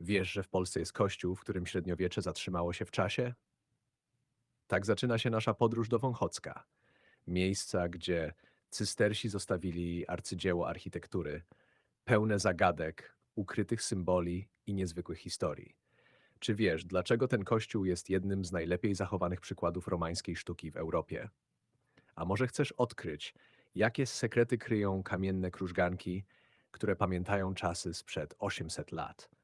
Wiesz, że w Polsce jest kościół, w którym średniowiecze zatrzymało się w czasie? Tak zaczyna się nasza podróż do Wąchocka, miejsca, gdzie cystersi zostawili arcydzieło architektury, pełne zagadek, ukrytych symboli i niezwykłych historii. Czy wiesz, dlaczego ten kościół jest jednym z najlepiej zachowanych przykładów romańskiej sztuki w Europie? A może chcesz odkryć, jakie sekrety kryją kamienne krużganki, które pamiętają czasy sprzed 800 lat?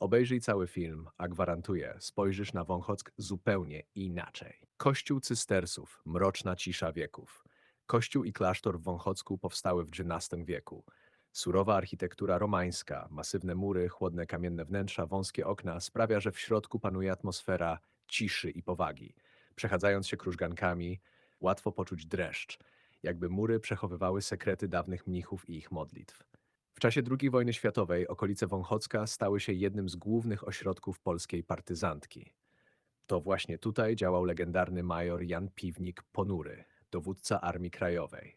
Obejrzyj cały film, a gwarantuję, spojrzysz na Wąchock zupełnie inaczej. Kościół cystersów, mroczna cisza wieków. Kościół i klasztor w Wąchocku powstały w XIII wieku. Surowa architektura romańska, masywne mury, chłodne kamienne wnętrza, wąskie okna sprawia, że w środku panuje atmosfera ciszy i powagi. Przechadzając się krużgankami, łatwo poczuć dreszcz, jakby mury przechowywały sekrety dawnych mnichów i ich modlitw. W czasie II wojny światowej okolice Wąchocka stały się jednym z głównych ośrodków polskiej partyzantki. To właśnie tutaj działał legendarny major Jan Piwnik Ponury, dowódca Armii Krajowej.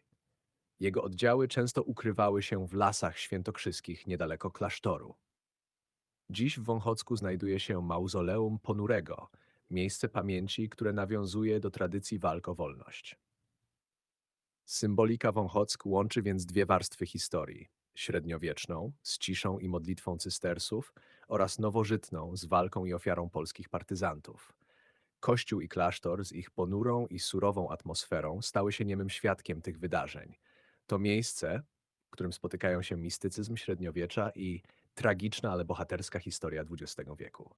Jego oddziały często ukrywały się w lasach świętokrzyskich niedaleko klasztoru. Dziś w Wąchocku znajduje się mauzoleum Ponurego, miejsce pamięci, które nawiązuje do tradycji walk o wolność. Symbolika Wąchock łączy więc dwie warstwy historii. Średniowieczną, z ciszą i modlitwą cystersów oraz nowożytną, z walką i ofiarą polskich partyzantów. Kościół i klasztor z ich ponurą i surową atmosferą stały się niemym świadkiem tych wydarzeń. To miejsce, w którym spotykają się mistycyzm średniowiecza i tragiczna, ale bohaterska historia XX wieku.